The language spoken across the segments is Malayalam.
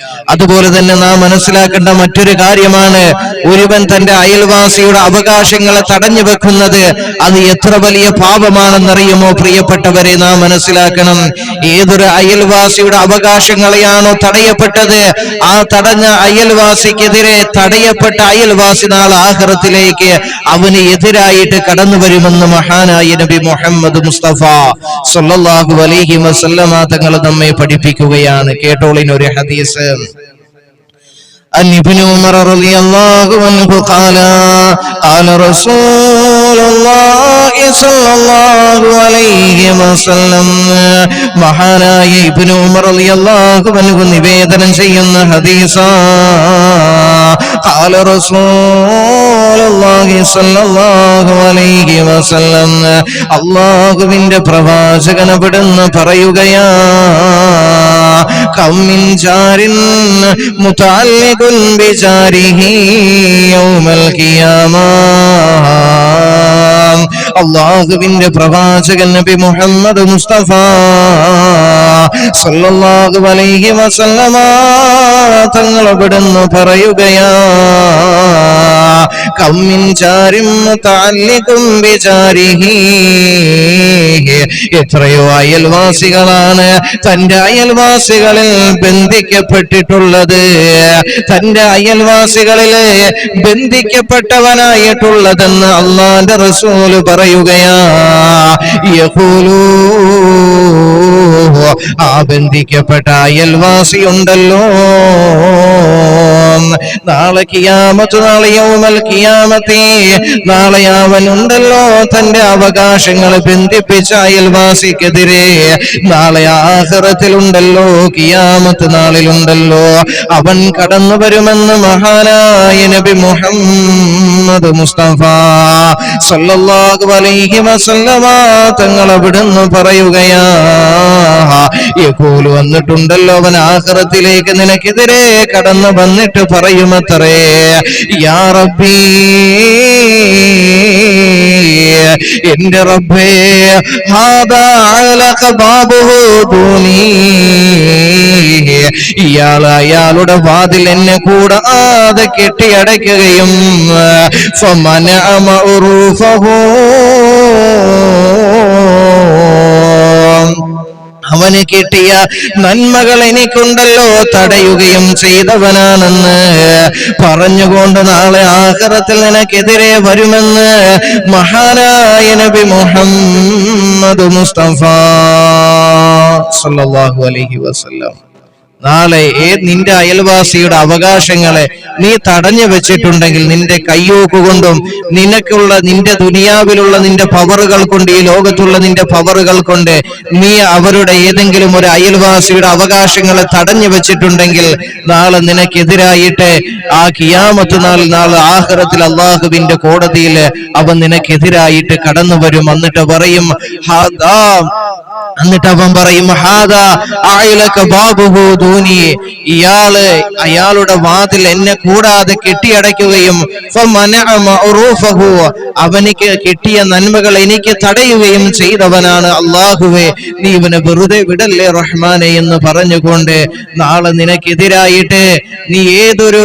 uh, അതുപോലെ തന്നെ നാം മനസ്സിലാക്കേണ്ട മറ്റൊരു കാര്യമാണ്. ഒരുവൻ തന്റെ അയൽവാസിയുടെ അവകാശങ്ങളെ തടഞ്ഞു വെക്കുന്നത് അത് എത്ര വലിയ പാപമാണെന്നറിയുമോ പ്രിയപ്പെട്ടവരെ? നാം മനസ്സിലാക്കണം. ഏതൊരു അയൽവാസിയുടെ അവകാശങ്ങളെയാണോ തടയപ്പെട്ടത്? ആ തടഞ്ഞ അയൽവാസിക്കെതിരെ തടയപ്പെട്ട അയൽവാസി നാൾ ആഹ്റത്തിലേക്ക് അവന് എതിരായിട്ട് കടന്നു വരുമെന്ന് മഹാനായ നബി മുഹമ്മദ് മുസ്തഫ സല്ലാഹു അലൈഹി വസല്ലമ തങ്ങൾ നമ്മെ പഠിപ്പിക്കുകയാണ്. കേട്ടോളിനൊരു ഹദീസ്. عن ابن عمر رضي الله عنه قال قال رسول الله صلى الله عليه وسلم മഹാനായ ഇബ്നു ഉമർ റളിയല്ലാഹു അൻഹു നിവേദനം ചെയ്യുന്ന ഹദീസ قال رسول അള്ളാഹുവിന്റെ പ്രവാചകൻ അവിടുന്ന് പറയുകയാ യൗമൽ അള്ളാഹുവിന്റെ പ്രവാചകൻ നബി മുഹമ്മദ് മുസ്തഫ സല്ലല്ലാഹു അലൈഹി വസല്ലമ തങ്ങൾ പറയുകയാ കമ്മിൻ ജാരിൻ മുതഅല്ലിഖുൻ ബിജാരിഹി എത്രയോ അയൽവാസികളാണ് തന്റെ അയൽവാസികളിൽ ബന്ധിക്കപ്പെട്ടിട്ടുള്ളത്. തന്റെ അയൽവാസികളിൽ ബന്ധിക്കപ്പെട്ടവനായിട്ടുള്ളതെന്ന് അള്ളാന്റെ റസൂൽ പറയുകയാ. ആ ബന്ധിക്കപ്പെട്ട അയൽവാസി ഉണ്ടല്ലോ നാളെ കിയാമത്ത് നാളെ യൗമൽ കിയാമത്തെ. നാളെ അവനുണ്ടല്ലോ തന്റെ അവകാശങ്ങൾ ബന്ധിപ്പിച്ച അയൽവാസിക്കെതിരെ. നാളെ ആഹ്റത്തിലുണ്ടല്ലോ കിയാമത്ത് നാളിലുണ്ടല്ലോ. അവൻ കടന്നു വരുമെന്ന് മഹാനായ നബി മുഹമ്മദ് മുസ്തഫ സല്ലല്ലാഹു അലൈഹി വസല്ലമ തങ്ങൾ അവിടുന്ന് പറയുകയാ യഖൂലു വന്നിട്ടുണ്ടല്ലോ അവൻ ആഖിറത്തിലേക്ക് നിനക്കെതിരെ കടന്നു വന്നിട്ട് പറയുമത്രേ യാ എന്റെ റബ്ബേ ഇയാൾ അയാളുടെ വാതിൽ എന്നെ കൂടാതെ കെട്ടിയടയ്ക്കുകയും ഫമനഅ മഅറൂഫഹു അവന് കിട്ടിയ നന്മകൾ എനിക്കുണ്ടല്ലോ തടയുകയും ചെയ്തവനാണെന്ന്. പറഞ്ഞുകൊണ്ട് നാളെ ആഹാരത്തിൽ നിനക്കെതിരെ വരുമെന്ന് മഹാനായ നബി മുഹമ്മദ് മുസ്തഫ സല്ലല്ലാഹു അലൈഹി വസല്ലം. നാളെ ഏ നിന്റെ അയൽവാസിയുടെ അവകാശങ്ങളെ നീ തടഞ്ഞു വെച്ചിട്ടുണ്ടെങ്കിൽ നിന്റെ കയ്യോക്ക് കൊണ്ടും നിനക്കുള്ള നിന്റെ ദുനിയാവിലുള്ള നിന്റെ പവറുകൾ കൊണ്ട് ഈ ലോകത്തുള്ള നിന്റെ പവറുകൾ കൊണ്ട് നീ അവരുടെ ഏതെങ്കിലും ഒരു അയൽവാസിയുടെ അവകാശങ്ങളെ തടഞ്ഞു വെച്ചിട്ടുണ്ടെങ്കിൽ നാളെ നിനക്കെതിരായിട്ട് ആ കിയാമത്ത് നാൾ നാളെ ആഹ്റത്തിൽ അള്ളാഹുവിന്റെ കോടതിയിൽ അവൻ നിനക്കെതിരായിട്ട് കടന്നു വരും എന്നിട്ട് പറയും "ഹാദാ എന്നിട്ട് അവൻ പറയും "ഹാദാ അഅലക ബാബുഹു ദൂനി. ഇയാൾ അയാളുടെ വാതിൽ എന്നെ കൂടാതെ കെട്ടിയടയ്ക്കുകയും അവനിക്ക് കിട്ടിയ നന്മകൾ എനിക്ക് തടയുകയും ചെയ്തവനാണ് അള്ളാഹുവെ നീ ഇവനെ വെറുതെ വിടല്ലേ റഹ്മാനെ എന്ന് പറഞ്ഞുകൊണ്ട് നാളെ നിനക്കെതിരായിട്ട് നീ ഏതൊരു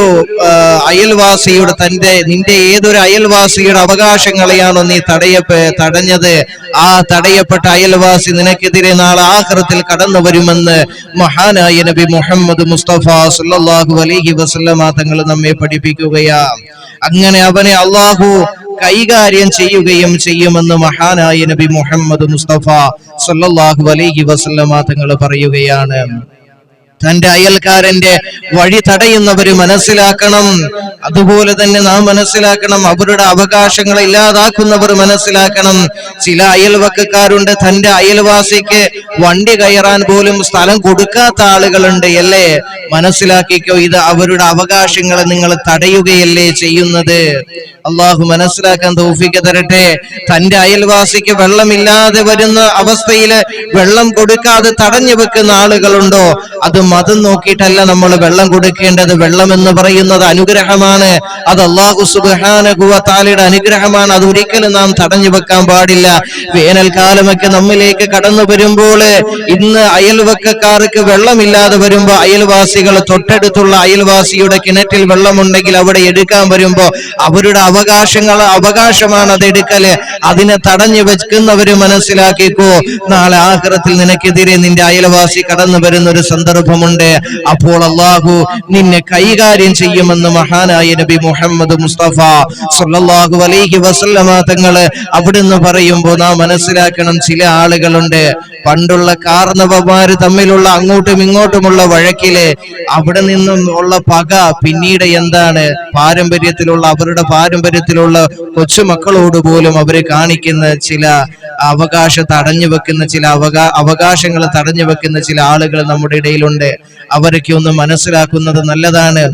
അയൽവാസിയുടെ തന്റെ നിന്റെ ഏതൊരു അയൽവാസിയുടെ അവകാശങ്ങളെയാണോ നീ തടയപ്പെ തടഞ്ഞത്? ആ തടയപ്പെട്ട അയൽവാസി നിനക്കെതിരെ നാളെ ആഹ്റത്തിൽ കടന്നു വരുമെന്ന് മഹാനായ നബി മുഹമ്മദ് മുസ്തഫ സല്ലല്ലാഹു അലൈഹി വസല്ലമ തങ്ങൾ നമ്മെ പഠിപ്പിക്കുകയാ. അങ്ങനെ അവനെ അള്ളാഹു കൈകാര്യം ചെയ്യുകയും ചെയ്യുമെന്ന് മഹാനായ നബി മുഹമ്മദ് മുസ്തഫ സല്ലല്ലാഹു അലൈഹി വസല്ലമ തങ്ങൾ പറയുകയാണ്. തന്റെ അയൽക്കാരന്റെ വഴി തടയുന്നവര് മനസ്സിലാക്കണം. അതുപോലെ തന്നെ നാം മനസ്സിലാക്കണം അവരുടെ അവകാശങ്ങൾ ഇല്ലാതാക്കുന്നവർ മനസ്സിലാക്കണം. ചില അയൽവക്കക്കാരുണ്ട് തന്റെ അയൽവാസിക്ക് വണ്ടി കയറാൻ പോലും സ്ഥലം കൊടുക്കാത്ത ആളുകളുണ്ട് അല്ലേ? മനസ്സിലാക്കിക്കോ ഇത് അവരുടെ അവകാശങ്ങളെ നിങ്ങൾ തടയുകയല്ലേ ചെയ്യുന്നത്. അള്ളാഹു മനസ്സിലാക്കാൻ തോഫിക്ക് തരട്ടെ. തന്റെ അയൽവാസിക്ക് വെള്ളമില്ലാതെ വരുന്ന അവസ്ഥയിൽ വെള്ളം കൊടുക്കാതെ തടഞ്ഞു വെക്കുന്ന ആളുകളുണ്ടോ? അത് മതം നോക്കിയിട്ടല്ല നമ്മൾ വെള്ളം കൊടുക്കേണ്ടത്. വെള്ളം എന്ന് പറയുന്നത് അനുഗ്രഹമാണ്. അത് അള്ളാഹു സുബാനുഭവത്താലയുടെ അനുഗ്രഹമാണ്. അത് ഒരിക്കലും നാം തടഞ്ഞു വെക്കാൻ പാടില്ല. വേനൽക്കാലമൊക്കെ നമ്മിലേക്ക് കടന്നു വരുമ്പോൾ ഇന്ന് അയൽവക്കക്കാർക്ക് വെള്ളമില്ലാതെ വരുമ്പോ അയൽവാസികൾ തൊട്ടടുത്തുള്ള അയൽവാസിയുടെ കിണറ്റിൽ വെള്ളമുണ്ടെങ്കിൽ അവിടെ എടുക്കാൻ വരുമ്പോ അവരുടെ അവകാശങ്ങൾ അവകാശമാണ് അത് എടുക്കൽ. അതിനെ തടഞ്ഞു വെക്കുന്നവര് മനസ്സിലാക്കിക്കോ. നാളെ ആഹ്റത്തിൽ നിനക്കെതിരെ നിന്റെ അയൽവാസി കടന്നു വരുന്ന ഒരു സന്ദർഭമുണ്ട് അപ്പോൾ അള്ളാഹു നിന്നെ കൈകാര്യം ചെയ്യുമെന്ന് മഹാനായ നബി മുഹമ്മദ് മുസ്തഫ സല്ലല്ലാഹു അലൈഹി വസല്ലമ തങ്ങൾ അവിടുന്ന് പറയുമ്പോൾ നാം മനസ്സിലാക്കണം ചില ആളുകളുണ്ട്. പണ്ടുള്ള കാർണവമാര് തമ്മിലുള്ള അങ്ങോട്ടും ഇങ്ങോട്ടുമുള്ള വഴക്കിൽ അവിടെ നിന്നും ഉള്ള പക പിന്നീട് എന്താണ്? പാരമ്പര്യത്തിലുള്ള അവരുടെ പാരമ്പര്യത്തിലുള്ള കൊച്ചുമക്കളോട് പോലും അവർ കാണിക്കുന്ന ചില അവകാശ തടഞ്ഞു വെക്കുന്ന ചില അവകാ അവകാശങ്ങൾ തടഞ്ഞു വെക്കുന്ന ചില ആളുകൾ നമ്മുടെ ഇടയിലുണ്ട്. അവരൊക്കെ ഒന്ന് മനസ്സിലാക്കുന്നത് നല്ലതാണ്.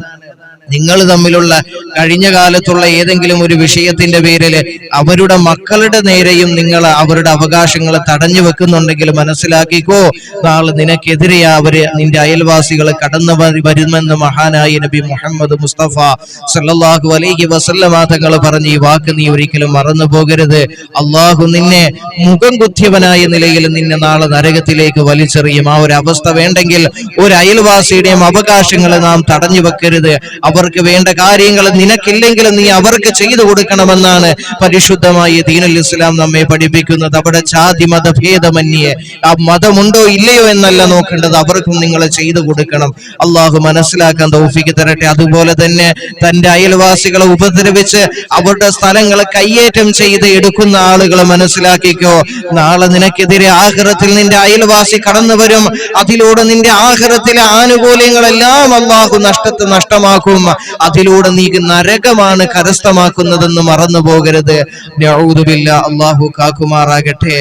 നിങ്ങൾ തമ്മിലുള്ള കഴിഞ്ഞ കാലത്തുള്ള ഏതെങ്കിലും ഒരു വിഷയത്തിന്റെ പേരിൽ അവരുടെ മക്കളുടെ നേരെയും നിങ്ങൾ അവരുടെ അവകാശങ്ങൾ തടഞ്ഞു വെക്കുന്നുണ്ടെങ്കിൽ മനസ്സിലാക്കിക്കോ നാളെ നിനക്കെതിരെ അവർ നിന്റെ അയൽവാസികൾ കടന്നു വരുമെന്ന് മഹാനായ നബി മുഹമ്മദ് മുസ്തഫ സല്ലല്ലാഹു അലൈഹി വസല്ലമ തങ്ങൾ പറഞ്ഞ ഈ വാക്ക് നീ ഒരിക്കലും മറന്നു പോകരുത്. അള്ളാഹു നിന്നെ മുഖം കുത്തിയവനായ നിലയിൽ നിന്നെ നാളെ നരകത്തിലേക്ക് വലിച്ചെറിയും. ആ ഒരു അവസ്ഥ വേണ്ടെങ്കിൽ ഒരു അയൽവാസിയുടെയും അവകാശങ്ങൾ നാം തടഞ്ഞു വെക്കരുത്. അവർക്ക് വേണ്ട കാര്യങ്ങൾ നിനക്കില്ലെങ്കിൽ നീ അവർക്ക് ചെയ്തു കൊടുക്കണമെന്നാണ് പരിശുദ്ധമായ ദീനുൽ ഇസ്ലാം നമ്മെ പഠിപ്പിക്കുന്നത്. അവിടെ ജാതി മത ഭേദമന്യേ ആ മതമുണ്ടോ ഇല്ലയോ എന്നല്ല നോക്കേണ്ടത്. അവർക്കും നിങ്ങൾ ചെയ്തു കൊടുക്കണം. അള്ളാഹു മനസ്സിലാക്കാൻ തോഫിക്ക് തരട്ടെ. അതുപോലെ തന്നെ തന്റെ അയൽവാസികളെ ഉപദ്രവിച്ച് അവരുടെ സ്ഥലങ്ങൾ കയ്യേറ്റം ചെയ്ത് എടുക്കുന്ന ആളുകൾ മനസ്സിലാക്കിക്കോ. നാളെ നിനക്കെതിരെ ആഹ്റത്തിൽ നിന്റെ അയൽവാസി കടന്നു വരും. അതിലൂടെ നിന്റെ ആഹ്റത്തിലെ ആനുകൂല്യങ്ങളെല്ലാം അള്ളാഹു നഷ്ടത്തെ നഷ്ടമാക്കും. അതിലൂടെ നീ നരകമാണ് കരസ്ഥമാക്കുന്നതെന്ന് മറന്നു പോകരുത് അള്ളാഹു കാക്കുമാറാകട്ടെ.